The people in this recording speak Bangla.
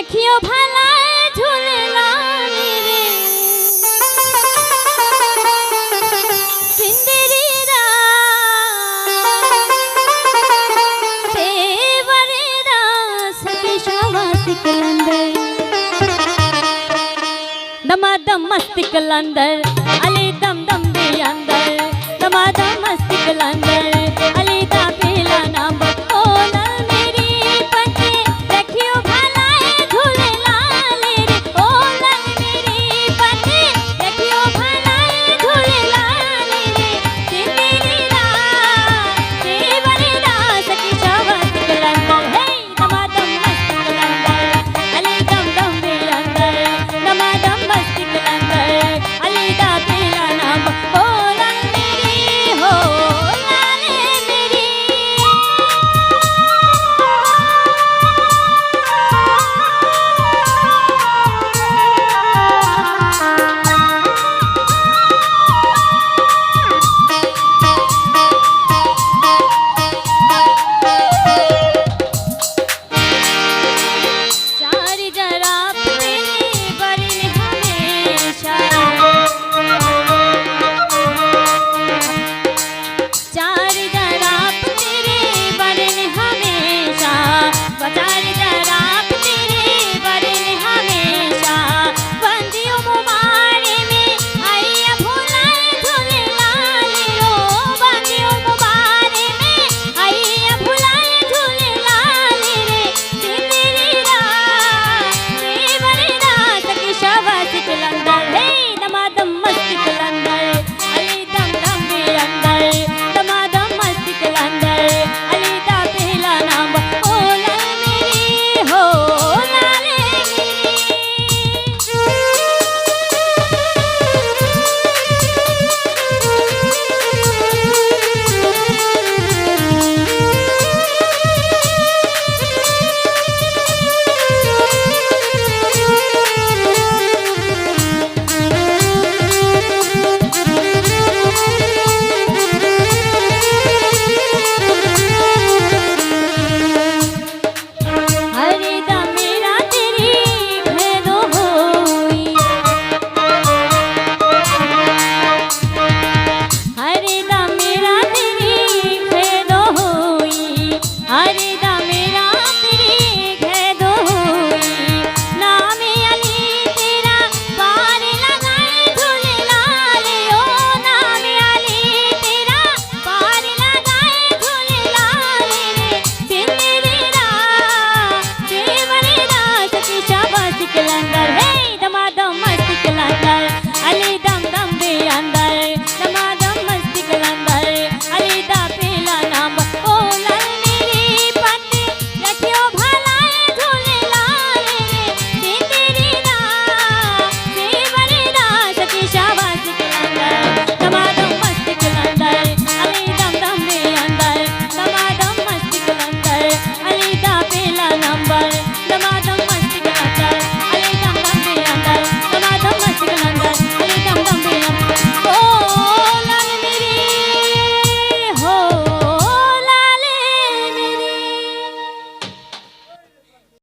রাখিও ভালায় ঝুলে রে সিন্দেরিরা সেবরেরা সবে সবাসি কলন্দর দমাদম মস্তি কলন্দর আলে দম দম দে अंदर दमादम मस्ती कलंदर